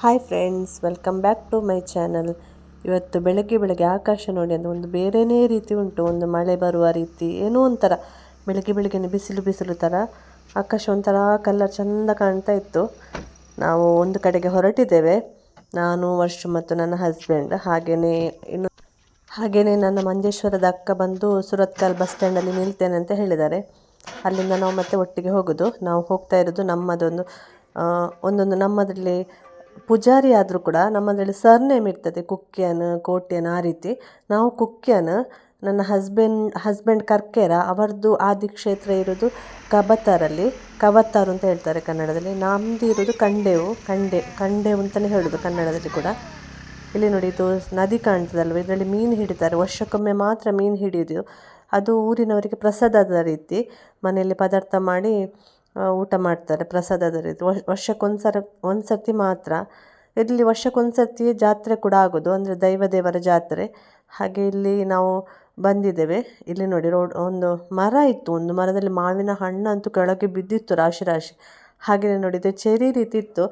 Hi friends welcome back to my channel ಇವತ್ತು ಬೆಳಗ್ಗೆ ಬೆಳಗ್ಗೆ ಆಕಾಶ ನೋಡಿ ಅಂದರೆ ಒಂದು ಬೇರೆಯೇ ರೀತಿ ಉಂಟು, ಒಂದು ಮಳೆ ಬರುವ ರೀತಿ, ಏನೋ ಒಂಥರ. ಬೆಳಗ್ಗೆ ಬೆಳಗ್ಗೆ ಬಿಸಿಲು ಬಿಸಿಲು ಥರ, ಆಕಾಶ ಒಂಥರ ಕಲರ್ ಚೆಂದ ಕಾಣ್ತಾ ಇತ್ತು. ನಾವು ಒಂದು ಕಡೆಗೆ ಹೊರಟಿದ್ದೇವೆ. ನಾನು, ವರ್ಷ ಮತ್ತು ನನ್ನ ಹಸ್ಬೆಂಡ್ ಹಾಗೆಯೇ ಇನ್ನು ಹಾಗೆಯೇ ನನ್ನ ಮಂಜೇಶ್ವರದ ಅಕ್ಕ ಬಂದು ಸುರತ್ಕಲ್ ಬಸ್ ಸ್ಟ್ಯಾಂಡಲ್ಲಿ ನಿಲ್ತೇನೆ ಅಂತ ಹೇಳಿದ್ದಾರೆ. ಅಲ್ಲಿಂದ ನಾವು ಮತ್ತೆ ಒಟ್ಟಿಗೆ ಹೋಗೋದು. ನಾವು ಹೋಗ್ತಾ ಇರೋದು ನಮ್ಮದೊಂದು ಒಂದೊಂದು ನಮ್ಮದರಲ್ಲಿ ಪೂಜಾರಿ ಆದರೂ ಕೂಡ ನಮ್ಮದರಲ್ಲಿ ಸರ್ನೇಮ್ ಇರ್ತದೆ, ಕುಕ್ಯನ್, ಕೋಟ್ಯನ್ ಆ ರೀತಿ. ನಾವು ಕುಕ್ಯನ್, ನನ್ನ ಹಸ್ಬೆಂಡ್ ಹಸ್ಬೆಂಡ್ ಕರ್ಕೇರ ಅವರದ್ದು ಆದಿ ಕ್ಷೇತ್ರ ಇರೋದು ಕಬತ್ತಾರಲ್ಲಿ, ಕವತ್ತಾರು ಅಂತ ಹೇಳ್ತಾರೆ ಕನ್ನಡದಲ್ಲಿ. ನಮ್ಮದು ಇರೋದು ಕಂಡೆವು, ಕಂಡೆ ಕಂಡೆವು ಅಂತಲೇ ಹೇಳೋದು ಕನ್ನಡದಲ್ಲಿ ಕೂಡ. ಇಲ್ಲಿ ನೋಡಿ, ಇದು ನದಿ ಕಾಣ್ತದಲ್ವ? ಇದರಲ್ಲಿ ಮೀನು ಹಿಡಿತಾರೆ. ವರ್ಷಕ್ಕೊಮ್ಮೆ ಮಾತ್ರ ಮೀನು ಹಿಡಿಯೋದು. ಅದು ಊರಿನವರಿಗೆ ಪ್ರಸಾದದ ರೀತಿ ಮನೆಯಲ್ಲಿ ಪದಾರ್ಥ ಮಾಡಿ ಊಟ ಮಾಡ್ತಾರೆ ಪ್ರಸಾದದ ರೀತಿ ವರ್ಷ ವರ್ಷಕ್ಕೊಂದು ಸರ್ತಿ ಮಾತ್ರ. ಇಲ್ಲಿ ವರ್ಷಕ್ಕೊಂದು ಸರ್ತಿ ಜಾತ್ರೆ ಕೂಡ ಆಗೋದು. ಅಂದರೆ ದೈವ ದೇವರ ಜಾತ್ರೆ. ಹಾಗೆ ಇಲ್ಲಿ ನಾವು ಬಂದಿದ್ದೇವೆ. ಇಲ್ಲಿ ನೋಡಿ ರೋಡ್, ಒಂದು ಮರ ಇತ್ತು. ಒಂದು ಮರದಲ್ಲಿ ಮಾವಿನ ಹಣ್ಣು ಅಂತೂ ಕೆಳಗೆ ಬಿದ್ದಿತ್ತು ರಾಶಿ ರಾಶಿ. ಹಾಗೆಯೇ ನೋಡಿದೆ, ಚೆರಿ ರೀತಿ ಇತ್ತು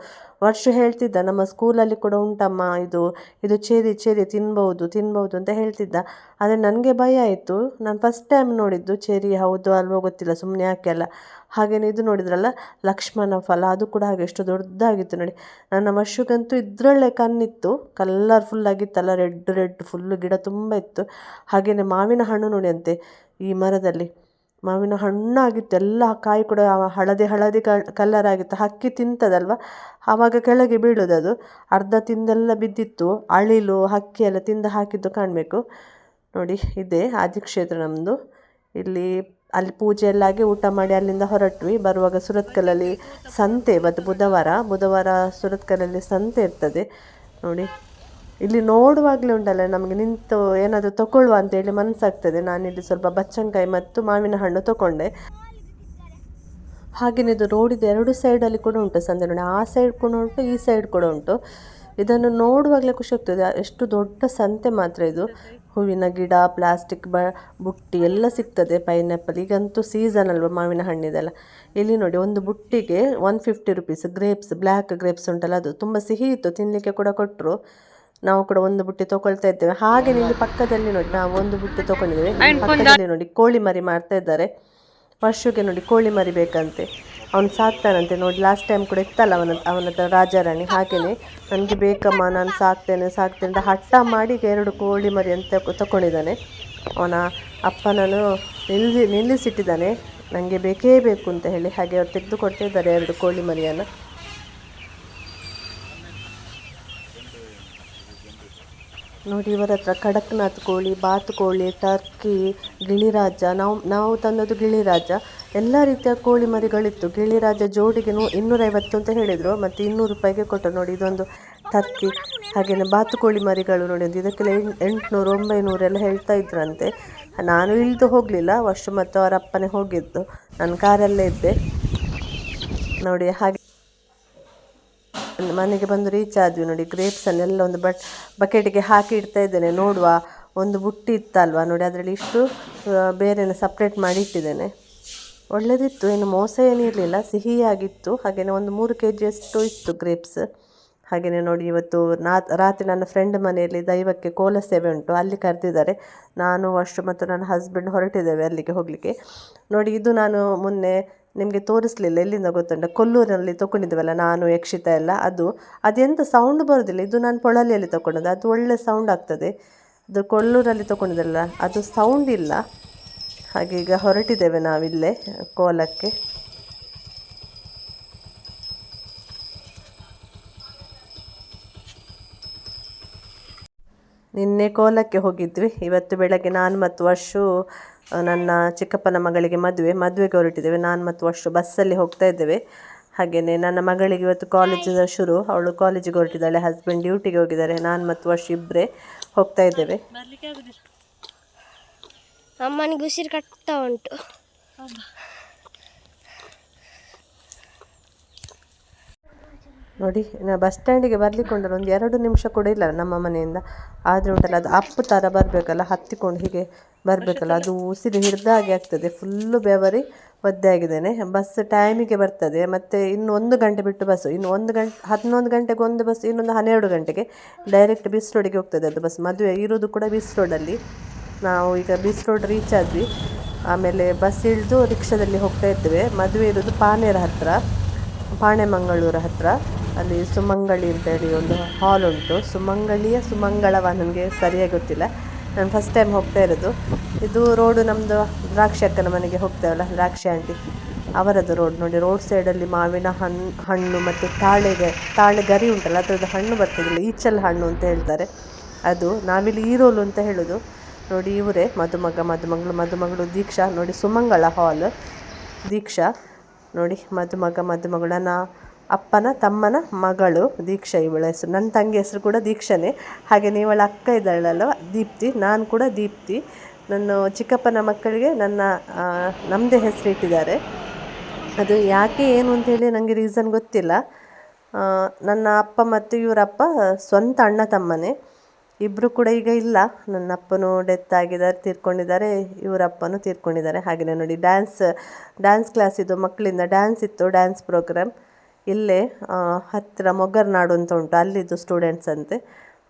ವರ್ಷ ಹೇಳ್ತಿದ್ದ, ನಮ್ಮ ಸ್ಕೂಲಲ್ಲಿ ಕೂಡ ಉಂಟಮ್ಮ ಇದು. ಇದು ಚೇರಿ ಚೇರಿ ತಿನ್ಬೋದು ತಿನ್ಬೋದು ಅಂತ ಹೇಳ್ತಿದ್ದ. ಆದರೆ ನನಗೆ ಭಯ ಆಯಿತು. ನಾನು ಫಸ್ಟ್ ಟೈಮ್ ನೋಡಿದ್ದು ಚೆರಿ ಹೌದು, ಅಲ್ವೋ ಗೊತ್ತಿಲ್ಲ ಸುಮ್ಮನೆ ಯಾಕೆ ಅಲ್ಲ ಹಾಗೆಯೇ ಇದು ನೋಡಿದ್ರಲ್ಲ, ಲಕ್ಷ್ಮಣ ಫಲ, ಅದು ಕೂಡ ಹಾಗೆ ಎಷ್ಟು ದೊಡ್ಡದಾಗಿತ್ತು ನೋಡಿ. ನನ್ನ ವರ್ಷಕ್ಕಂತೂ ಇದರಲ್ಲೇ ಕಣ್ಣಿತ್ತು. ಕಲರ್ಫುಲ್ ಆಗಿತ್ತಲ್ಲ ರೆಡ್ ರೆಡ್ ಫುಲ್ಲು ಗಿಡ ತುಂಬ ಇತ್ತು. ಹಾಗೆಯೇ ಮಾವಿನ ಹಣ್ಣು ನೋಡಿ ಅಂತೆ, ಈ ಮರದಲ್ಲಿ. ಮಾವಿನ ಹಣ್ಣಾಗಿತ್ತು, ಎಲ್ಲ ಕಾಯಿ ಕೂಡ ಹಳದಿ ಹಳದಿ ಕಲರ್ ಆಗಿತ್ತು ಹಕ್ಕಿ ತಿಂತದಲ್ವ? ಆವಾಗ ಕೆಳಗೆ ಬೀಳೋದು ಅದು ಅರ್ಧ ತಿಂದೆಲ್ಲ ಬಿದ್ದಿತ್ತು, ಅಳಿಲು, ಹಕ್ಕಿ ಎಲ್ಲ ತಿಂದು ಹಾಕಿದ್ದು ಕಾಣಬೇಕು. ನೋಡಿ, ಇದೆ ಆದಿಕ್ಷೇತ್ರ ನಮ್ಮದು ಇಲ್ಲಿ, ಅಲ್ಲಿ ಪೂಜೆ ಎಲ್ಲ ಆಗಿ ಊಟ ಮಾಡಿ ಅಲ್ಲಿಂದ ಹೊರಟ್ವಿ. ಬರುವಾಗ ಸುರತ್ಕಲಲ್ಲಿ ಸಂತೆ ಮತ್ತು ಬುಧವಾರ. ಬುಧವಾರ ಸುರತ್ಕಲಲ್ಲಿ ಸಂತೆ ಇರ್ತದೆ. ನೋಡಿ. ಇಲ್ಲಿ ನೋಡುವಾಗಲೇ ಉಂಟಲ್ಲ, ನಮಗೆ ನಿಂತು ಏನಾದರೂ ತಗೊಳ್ಳುವ ಅಂತೇಳಿ ಮನಸ್ಸಾಗ್ತದೆ ನಾನಿಲ್ಲಿ ಸ್ವಲ್ಪ ಬಚ್ಚಂಕಾಯಿ ಮತ್ತು ಮಾವಿನ ಹಣ್ಣು ತಗೊಂಡೆ ಹಾಗೆಯೇ ಇದು ರೋಡಿದ ಎರಡು ಸೈಡಲ್ಲಿ ಕೂಡ ಉಂಟು ಸಂದೆ ನೋಡಿ ಆ ಸೈಡ್ ಕೂಡ ಉಂಟು, ಈ ಸೈಡ್ ಕೂಡ ಉಂಟು. ಇದನ್ನು ನೋಡುವಾಗಲೇ ಖುಷಿ ಆಗ್ತದೆ. ಎಷ್ಟು ದೊಡ್ಡ ಸಂತೆ ಮಾತ್ರ ಇದು. ಹೂವಿನ ಗಿಡ, ಪ್ಲಾಸ್ಟಿಕ್ ಬ, ಬುಟ್ಟಿ ಎಲ್ಲ ಸಿಗ್ತದೆ ಪೈನಾಪಲ್. ಈಗಂತೂ ಸೀಸನ್ ಅಲ್ವಾ ಮಾವಿನ ಹಣ್ಣಿದೆಲ್ಲ. ಇಲ್ಲಿ ನೋಡಿ, ಒಂದು ಬುಟ್ಟಿಗೆ one fifty rupees grapes black grapes ಉಂಟಲ್ಲ, ಅದು ತುಂಬ ಸಿಹಿ ಇತ್ತು ತಿನ್ನಲಿಕ್ಕೆ ಕೂಡ ಕೊಟ್ಟರು ನಾವು ಕೂಡ ಒಂದು ಬುಟ್ಟಿ ತಗೊಳ್ತಾ ಇದ್ದೇವೆ. ಹಾಗೆ ಇಲ್ಲಿ ಪಕ್ಕದಲ್ಲಿ ನೋಡಿ ನಾವು ಒಂದು ಬುಟ್ಟಿ ತಗೊಂಡಿದ್ದೇವೆ. ಪಕ್ಕದಲ್ಲಿ ನೋಡಿ ಕೋಳಿ ಮರಿ ಮಾಡ್ತಾ ಇದ್ದಾರೆ. ವರ್ಷಕ್ಕೆ ನೋಡಿ ಕೋಳಿ ಮರಿ ಬೇಕಂತೆ. ಅವನು ಸಾಕ್ತಾನಂತೆ ನೋಡಿ ಲಾಸ್ಟ್ ಟೈಮ್ ಕೂಡ ಇತ್ತಲ್ಲ ಅವನ ಅವನ ರಾಜಾರಾಣಿ. ಹಾಗೇನೆ ನನಗೆ ಬೇಕಮ್ಮ ನಾನು ಸಾಕ್ತೇನೆ ಸಾಕ್ತೇನೆ ಅಂತ ಹಠ ಮಾಡಿ ಎರಡು ಕೋಳಿ ಮರಿ ಅಂತ ತಗೊಂಡಿದ್ದಾನೆ ಅವನ ಅಪ್ಪನನ್ನು ನಿಲ್ಲಿ ನಿಲ್ಲಿಸಿಟ್ಟಿದ್ದಾನೆ. ನನಗೆ ಬೇಕೇ ಬೇಕು ಅಂತ ಹೇಳಿ ಹಾಗೆ ಅವ್ರು ತೆಗೆದುಕೊಡ್ತಾ ಇದ್ದಾರೆ ಎರಡು ಕೋಳಿ ಮರಿಯನ್ನು. ನೋಡಿ, ಇವರ ಹತ್ರ ಕಡಕ್ನಾಥ್ ಕೋಳಿ ಬಾತುಕೋಳಿ ಟರ್ಕಿ, ಗಿಳಿರಾಜ, ನಾವು ನಾವು ತಂದದ್ದು ಗಿಳಿರಾಜ. ಎಲ್ಲ ರೀತಿಯ ಕೋಳಿ ಮರಿಗಳಿತ್ತು. ಗಿಳಿರಾಜ ಜೋಡಿಗೆ ಇನ್ನೂರೈವತ್ತು ಅಂತ ಹೇಳಿದರು. ಮತ್ತು ಇನ್ನೂರು ರೂಪಾಯಿಗೆ ಕೊಟ್ಟರು. ನೋಡಿ, ಇದೊಂದು ಟರ್ಕಿ ಹಾಗೆಯೇ ಬಾತುಕೋಳಿ ಮರಿಗಳು ನೋಡಿ ಅಂತ ಇದಕ್ಕೆಲ್ಲ ಎಂಟುನೂರು, ಒಂಬೈನೂರು ಎಲ್ಲ ಹೇಳ್ತಾ ಇದ್ರಂತೆ. ನಾನು ಇಳಿದು ಹೋಗಲಿಲ್ಲ. ವರ್ಷ ಮತ್ತು ಅವರ ಅಪ್ಪನೇ ಹೋಗಿದ್ದು. ನನ್ನ ಕಾರಲ್ಲೇ ಇದ್ದೆ. ನೋಡಿ, ಹಾಗೆ. ಮನೆಗೆ ಬಂದು ರೀಚ್ ಆದ್ವಿ ನೋಡಿ ಗ್ರೇಪ್ಸನ್ನೆಲ್ಲ ಒಂದು ಬಟ್ ಬಕೆಟಿಗೆ ಹಾಕಿ ಇಡ್ತಾ ಇದ್ದೇನೆ. ನೋಡುವ, ಒಂದು ಬುಟ್ಟಿ ಇತ್ತಲ್ವ ನೋಡಿ, ಅದರಲ್ಲಿ ಇಷ್ಟು ಬೇರೆನ ಸಪ್ರೇಟ್ ಮಾಡಿ ಇಟ್ಟಿದ್ದೇನೆ. ಒಳ್ಳೆದಿತ್ತು ಏನು ಮೋಸ ಏನಿರಲಿಲ್ಲ ಸಿಹಿಯಾಗಿತ್ತು. ಹಾಗೆಯೇ ಒಂದು ಮೂರು ಕೆ ಜಿಯಷ್ಟು ಇತ್ತು ಗ್ರೇಪ್ಸ್ ಹಾಗೆಯೇ ನೋಡಿ, ಇವತ್ತು ನಾ ರಾತ್ರಿ ನನ್ನ ಫ್ರೆಂಡ್ ಮನೆಯಲ್ಲಿ ದೈವಕ್ಕೆ ಕೋಲ ಸೇವೆ ಉಂಟು. ಅಲ್ಲಿ ಕರೆದಿದ್ದಾರೆ. ನಾನು ಅಷ್ಟು ಮತ್ತು ನನ್ನ ಹಸ್ಬೆಂಡ್ ಹೊರಟಿದ್ದೇವೆ ಅಲ್ಲಿಗೆ ಹೋಗಲಿಕ್ಕೆ. ನೋಡಿ, ಇದು ನಾನು ಮೊನ್ನೆ ನಿಮಗೆ ತೋರಿಸಲಿಲ್ಲ, ಎಲ್ಲಿಂದ ಗೊತ್ತುಂಟ? ಕೊಲ್ಲೂರಿನಲ್ಲಿ ತಗೊಂಡಿದ್ದೇವಲ್ಲ ನಾನು, ಯಕ್ಷಿತ ಎಲ್ಲ, ಅದು, ಅದೆಂತ ಸೌಂಡ್ ಬರೋದಿಲ್ಲ. ಇದು ನಾನು ಪೊಳಲಿಯಲ್ಲಿ ತಗೊಂಡದ್ದು, ಅದು ಒಳ್ಳೆ ಸೌಂಡ್ ಆಗ್ತದೆ. ಅದು ಕೊಲ್ಲೂರಲ್ಲಿ ತೊಗೊಂಡಿದ್ದಲ್ಲ, ಅದು ಸೌಂಡ್ ಇಲ್ಲ. ಹಾಗೀಗ ಹೊರಟಿದ್ದೇವೆ ನಾವಿಲ್ಲೇ, ಕೋಲಕ್ಕೆ. ನಿನ್ನೆ ಕೋಲಕ್ಕೆ ಹೋಗಿದ್ವಿ. ಇವತ್ತು ಬೆಳಗ್ಗೆ ನಾನು ಮತ್ತು ವರ್ಷು ನನ್ನ ಚಿಕ್ಕಪ್ಪನ ಮಗಳಿಗೆ ಮದುವೆ ಮದುವೆಗೆ ಹೊರಟಿದ್ದೇವೆ. ನಾನು ಮತ್ತು ವರ್ಷ ಬಸ್ಸಲ್ಲಿ ಹೋಗ್ತಾ ಇದ್ದೇವೆ. ಹಾಗೆಯೇ ನನ್ನ ಮಗಳಿಗೆ ಇವತ್ತು ಕಾಲೇಜ್ ಶುರು. ಅವಳು ಕಾಲೇಜಿಗೆ ಹೊರಟಿದ್ದಾಳೆ ಹಸ್ಬೆಂಡ್ ಡ್ಯೂಟಿಗೆ ಹೋಗಿದ್ದಾರೆ. ನಾನು ಮತ್ತು ವರ್ಷ ಇಬ್ಬರೇ ಹೋಗ್ತಾ ಇದ್ದೇವೆ. ಅಮ್ಮನಿಗೆ ಉಸಿರು ಕಟ್ತಾ ಉಂಟು. ನೋಡಿ ಬಸ್ ಸ್ಟ್ಯಾಂಡಿಗೆ ಬರಲಿಕ್ಕೆ ಉಂಟಲ್ಲ ಒಂದು ಎರಡು ನಿಮಿಷ ಕೂಡ ಇಲ್ಲ ನಮ್ಮ ಮನೆಯಿಂದ. ಆದರೆ ಉಂಟಲ್ಲ, ಅದು ಅಪ್ಪು ಥರ ಬರಬೇಕಲ್ಲ, ಹತ್ತಿಕೊಂಡು ಹೀಗೆ ಬರಬೇಕಲ್ಲ. ಅದು ಉಸಿರು ಹಿಡ್ದಾಗೆ ಆಗ್ತದೆ ಫುಲ್ಲು ಬೆವರಿ ಒದ್ದೆ ಆಗಿದ್ದೇನೆ. ಬಸ್ ಟೈಮಿಗೆ ಬರ್ತದೆ. ಮತ್ತು ಇನ್ನು ಒಂದು ಗಂಟೆ ಬಿಟ್ಟು ಬಸ್ಸು ಇನ್ನು ಒಂದು ಗಂಟೆ ಹನ್ನೊಂದು ಗಂಟೆಗೆ ಒಂದು ಬಸ್ ಇನ್ನೊಂದು ಹನ್ನೆರಡು ಗಂಟೆಗೆ ಡೈರೆಕ್ಟ್ ಬಿಸ್ ರೋಡಿಗೆ ಹೋಗ್ತದೆ ಅದು ಬಸ್ ಮದುವೆ ಇರೋದು ಕೂಡ ಬಿಸ್ ರೋಡಲ್ಲಿ ನಾವು ಈಗ ಬೀಚ್ ರೋಡ್ ರೀಚ್ ಆದ್ವಿ. ಆಮೇಲೆ ಬಸ್ ಇಳಿದು ರಿಕ್ಷಾದಲ್ಲಿ ಹೋಗ್ತಾ ಇದ್ದೇವೆ. ಮದುವೆ ಇರೋದು ಪಾನೇರ ಹತ್ತಿರ ಪಾಣೆಮಂಗಳೂರು ಹತ್ತಿರ ಅಲ್ಲಿ ಸುಮಂಗಳಿ ಅಂತೇಳಿ ಒಂದು ಹಾಲ್ ಉಂಟು. ಸುಮಂಗಳಿಯ ಸುಮಂಗಳವ ನನಗೆ ಸರಿಯಾಗಿ ಗೊತ್ತಿಲ್ಲ. ನಾನು ಫಸ್ಟ್ ಟೈಮ್ ಹೋಗ್ತಾ ಇರೋದು. ಇದು ರೋಡು ನಮ್ಮದು ದ್ರಾಕ್ಷಿ ಅಕ್ಕನ ಮನೆಗೆ ಹೋಗ್ತೇವಲ್ಲ, ದ್ರಾಕ್ಷಿ ಆಂಟಿ. ಅವರದ್ದು ರೋಡ್ ನೋಡಿ ರೋಡ್ ಸೈಡಲ್ಲಿ ಮಾವಿನ ಹಣ್ಣು ಹಣ್ಣು ಮತ್ತು ತಾಳೆಗೆ, ತಾಳೆ ಗರಿ ಉಂಟಲ್ಲ, ಅದರದ್ದು ಹಣ್ಣು ಬರ್ತದಿಲ್ಲ, ಈಚಲ್ ಹಣ್ಣು ಅಂತ ಹೇಳ್ತಾರೆ. ಅದು ನಾವಿಲ್ಲಿ ಈರೋಲು ಅಂತ ಹೇಳೋದು. ನೋಡಿ ಇವರೇ, ಮದುಮಗ, ಮದುಮಗಳು ಮದುಮಗಳು ದೀಕ್ಷಾ. ನೋಡಿ ಸುಮಂಗಳ ಹಾಲ್ ದೀಕ್ಷಾ, ನೋಡಿ ಮದುಮಗ ಮದುಮಗಳು ನನ್ನ ಅಪ್ಪನ, ತಮ್ಮನ ಮಗಳು ದೀಕ್ಷಾ, ಇವಳ ಹೆಸರು. ನನ್ನ ತಂಗಿ ಹೆಸರು ಕೂಡ ದೀಕ್ಷಾನೇ. ಹಾಗೆ ಇವಳ ಅಕ್ಕ ಇದ್ದಾಳಲ್ವ, ದೀಪ್ತಿ, ನಾನು ಕೂಡ ದೀಪ್ತಿ. ನನ್ನ ಚಿಕ್ಕಪ್ಪನ ಮಕ್ಕಳಿಗೆ ನನ್ನ ನಮ್ಮದೇ ಹೆಸರು ಇಟ್ಟಿದ್ದಾರೆ. ಅದು ಯಾಕೆ, ಏನು ಅಂತೇಳಿ ನನಗೆ ರೀಸನ್ ಗೊತ್ತಿಲ್ಲ. ನನ್ನ ಅಪ್ಪ ಮತ್ತು ಇವರಪ್ಪ ಸ್ವಂತ ಅಣ್ಣ ತಮ್ಮನೇ. ಇಬ್ಬರು ಕೂಡ ಈಗ ಇಲ್ಲ. ನನ್ನ ಅಪ್ಪನು ಡೆತ್ ಆಗಿದ್ದಾರೆ, ತೀರ್ಕೊಂಡಿದ್ದಾರೆ ಇವರಪ್ಪನೂ ತೀರ್ಕೊಂಡಿದ್ದಾರೆ. ಹಾಗೆಯೇ ನೋಡಿ ಡ್ಯಾನ್ಸ್ ಡ್ಯಾನ್ಸ್ ಕ್ಲಾಸ್ ಇದು, ಮಕ್ಕಳಿಂದ ಡ್ಯಾನ್ಸ್ ಇತ್ತು ಡ್ಯಾನ್ಸ್ ಪ್ರೋಗ್ರಾಮ್ ಇಲ್ಲೇ ಹತ್ತಿರ ಮೊಗರ್ನಾಡು ಅಂತ ಉಂಟು, ಅಲ್ಲಿದ್ದು ಸ್ಟೂಡೆಂಟ್ಸ್ ಅಂತೆ.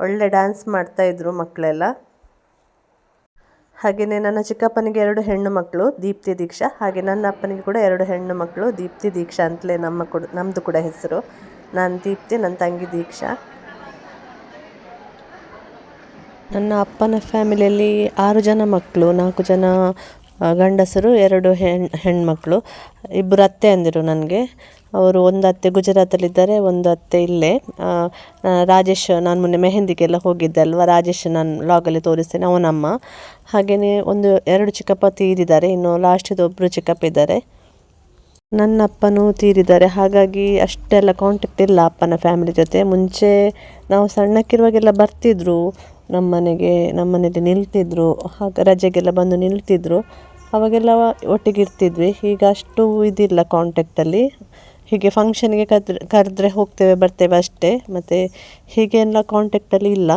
ಒಳ್ಳೆ ಡ್ಯಾನ್ಸ್ ಮಾಡ್ತಾಯಿದ್ರು ಮಕ್ಕಳೆಲ್ಲ ಹಾಗೆಯೇ ನನ್ನ ಚಿಕ್ಕಪ್ಪನಿಗೆ ಎರಡು ಹೆಣ್ಣು ಮಕ್ಕಳು ದೀಪ್ತಿ ದೀಕ್ಷಾ. ಹಾಗೆ ನನ್ನ ಅಪ್ಪನಿಗೆ ಕೂಡ ಎರಡು ಹೆಣ್ಣು ಮಕ್ಕಳು ದೀಪ್ತಿ ದೀಕ್ಷಾ ಅಂತಲೇ ನಮ್ಮ ಕೂಡ ನಮ್ಮದು ಕೂಡ ಹೆಸರು. ನಾನು ದೀಪ್ತಿ ನನ್ನ ತಂಗಿ ದೀಕ್ಷಾ. ನನ್ನ ಅಪ್ಪನ ಫ್ಯಾಮಿಲಿಯಲ್ಲಿ ಆರು ಜನ ಮಕ್ಕಳು ನಾಲ್ಕು ಜನ ಗಂಡಸರು ಎರಡು ಹೆಣ್, ಹೆಣ್ಮಕ್ಳು. ಇಬ್ಬರು ಅತ್ತೆ ಅಂದಿರು ನನಗೆ. ಅವರು ಒಂದು ಅತ್ತೆ ಗುಜರಾತಲ್ಲಿದ್ದಾರೆ, ಒಂದು ಅತ್ತೆ ಇಲ್ಲೇ. ರಾಜೇಶ್, ನಾನು ಮೊನ್ನೆ ಮೆಹಂದಿಗೆಲ್ಲ ಹೋಗಿದ್ದೆ ಅಲ್ವಾ? ರಾಜೇಶ್ ನಾನು ಲಾಗಲ್ಲಿ ತೋರಿಸ್ತೇನೆ, ಅವನಮ್ಮ. ಹಾಗೆಯೇ ಒಂದು ಎರಡು ಚಿಕ್ಕಪ್ಪ ತೀರಿದ್ದಾರೆ, ಇನ್ನು ಲಾಸ್ಟಿದು ಒಬ್ಬರು ಚಿಕ್ಕಪ್ಪ ಇದ್ದಾರೆ ನನ್ನ ಅಪ್ಪನೂ ತೀರಿದ್ದಾರೆ. ಹಾಗಾಗಿ ಅಷ್ಟೆಲ್ಲ ಕಾಂಟ್ಯಾಕ್ಟ್ ಇಲ್ಲ ಅಪ್ಪನ ಫ್ಯಾಮಿಲಿ ಜೊತೆ. ಮುಂಚೆ ನಾವು ಸಣ್ಣಕ್ಕಿರುವಾಗೆಲ್ಲ ಬರ್ತಿದ್ರು. ನಮ್ಮ ಮನೆಗೆ ನಿಲ್ತಿದ್ರು. ಹಾಗೆ ರಜೆಗೆಲ್ಲ ಬಂದು ನಿಲ್ತಿದ್ರು. ಅವಾಗೆಲ್ಲ ಒಟ್ಟಿಗೆ ಇರ್ತಿದ್ವಿ. ಈಗ ಅಷ್ಟು ಇದಿಲ್ಲ ಕಾಂಟ್ಯಾಕ್ಟಲ್ಲಿ ಹೀಗೆ ಫಂಕ್ಷನ್ಗೆ ಕದ್ರೆ ಕರೆದ್ರೆ ಹೋಗ್ತೇವೆ, ಬರ್ತೇವೆ ಅಷ್ಟೇ. ಮತ್ತು ಹೀಗೆ ಎಲ್ಲ ಕಾಂಟ್ಯಾಕ್ಟಲ್ಲಿ ಇಲ್ಲ.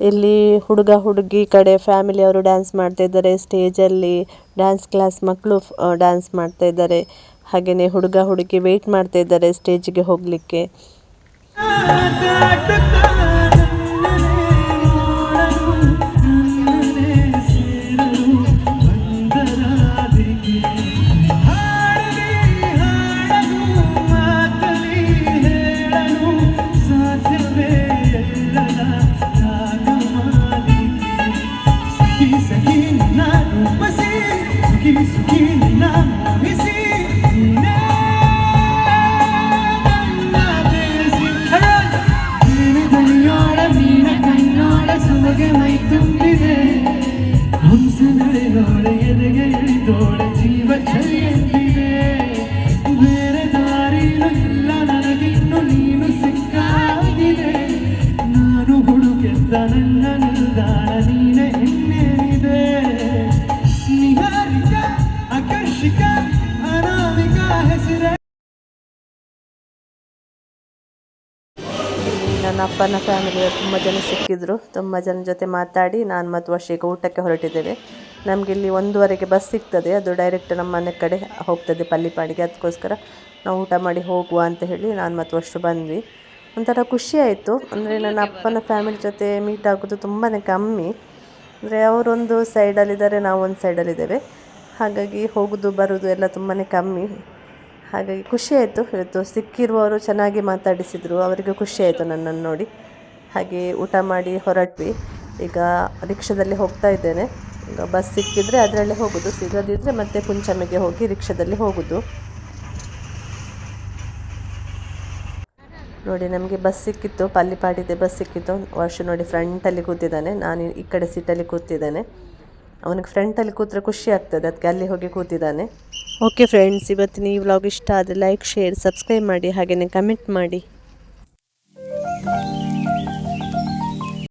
ಇಲ್ಲಿ ಹುಡುಗ, ಹುಡುಗಿ ಕಡೆ ಫ್ಯಾಮಿಲಿಯವರು ಡ್ಯಾನ್ಸ್ ಮಾಡ್ತಾ ಇದ್ದಾರೆ. ಸ್ಟೇಜಲ್ಲಿ ಡ್ಯಾನ್ಸ್ ಕ್ಲಾಸ್ ಮಕ್ಕಳು ಡ್ಯಾನ್ಸ್ ಮಾಡ್ತಾ ಇದ್ದಾರೆ. ಹಾಗೆಯೇ ಹುಡುಗ, ಹುಡುಗಿ ವೆಯ್ಟ್ ಮಾಡ್ತಾ ಇದ್ದಾರೆ ಸ್ಟೇಜಿಗೆ ಹೋಗಲಿಕ್ಕೆ. ಮೈ ತುಂಬಿದೆ ನನ್ನ ಅಪ್ಪನ ಫ್ಯಾಮಿಲಿಯ ತುಂಬ ಜನ ಸಿಕ್ಕಿದ್ರು. ತುಂಬ ಜನ ಜೊತೆ ಮಾತಾಡಿ ನಾನು ಮತ್ತು ವರ್ಷಕ್ಕೆ ಊಟಕ್ಕೆ ಹೊರಟಿದ್ದೇವೆ. ನಮಗೆ ಇಲ್ಲಿ ಒಂದೂವರೆಗೆ ಬಸ್ ಸಿಗ್ತದೆ. ಅದು ಡೈರೆಕ್ಟ್ ನಮ್ಮ ಮನೆ ಕಡೆ ಹೋಗ್ತದೆ ಪಲ್ಲಿಪಾಡಿಗೆ ಅದಕ್ಕೋಸ್ಕರ ನಾವು ಊಟ ಮಾಡಿ ಹೋಗುವ ಅಂತ ಹೇಳಿ ನಾನು ಮತ್ತು ವರ್ಷ ಬಂದ್ವಿ. ಒಂಥರ ಖುಷಿ ಆಯಿತು. ಅಂದರೆ ನನ್ನ ಅಪ್ಪನ ಫ್ಯಾಮಿಲಿ ಜೊತೆ ಮೀಟ್ ಆಗೋದು ತುಂಬಾ ಕಮ್ಮಿ. ಅಂದರೆ ಅವರೊಂದು ಸೈಡಲ್ಲಿದ್ದಾರೆ ನಾವು ಒಂದು ಸೈಡಲ್ಲಿದ್ದೇವೆ ಹಾಗಾಗಿ ಹೋಗೋದು, ಬರೋದು ಎಲ್ಲ ತುಂಬಾ ಕಮ್ಮಿ. ಹಾಗಾಗಿ ಖುಷಿ ಆಯಿತು ಇವತ್ತು ಸಿಕ್ಕಿರುವವರು ಚೆನ್ನಾಗಿ ಮಾತಾಡಿಸಿದರು. ಅವರಿಗೆ ಖುಷಿ ಆಯಿತು ನನ್ನನ್ನು ನೋಡಿ. ಹಾಗೆ ಊಟ ಮಾಡಿ ಹೊರಟ್ವಿ. ಈಗ ರಿಕ್ಷಾದಲ್ಲಿ ಹೋಗ್ತಾ ಇದ್ದೇನೆ. ಈಗ ಬಸ್ ಸಿಕ್ಕಿದರೆ ಅದರಲ್ಲೇ ಹೋಗೋದು. ಸಿಗದಿದ್ದರೆ ಮತ್ತೆ ಪುಂಚಮಿಗೆ ಹೋಗಿ ರಿಕ್ಷಾದಲ್ಲಿ ಹೋಗೋದು. ನೋಡಿ, ನಮಗೆ ಬಸ್ ಸಿಕ್ಕಿತ್ತು. ಪಲ್ಲಿಪಾಡಿದೆ ಬಸ್ ಸಿಕ್ಕಿತ್ತು. ವರ್ಷ ನೋಡಿ ಫ್ರಂಟಲ್ಲಿ ಕೂತಿದ್ದಾನೆ. ನಾನು ಈ ಕಡೆ ಸೀಟಲ್ಲಿ ಕೂತಿದ್ದೇನೆ. ಅವನಿಗೆ ಫ್ರೆಂಟಲ್ಲಿ ಕೂತ್ರೆ ಖುಷಿ ಆಗ್ತದೆ. ಅದಕ್ಕೆ ಅಲ್ಲಿ ಹೋಗಿ ಕೂತಿದ್ದಾನೆ. ಓಕೆ ಫ್ರೆಂಡ್ಸ್ ಇವತ್ತಿನ ಈ ವ್ಲಾಗ್ ಇಷ್ಟ ಆದರೆ ಲೈಕ್ ಶೇರ್ ಸಬ್ಸ್ಕ್ರೈಬ್ ಮಾಡಿ ಹಾಗೆಯೇ ಕಮೆಂಟ್ ಮಾಡಿ.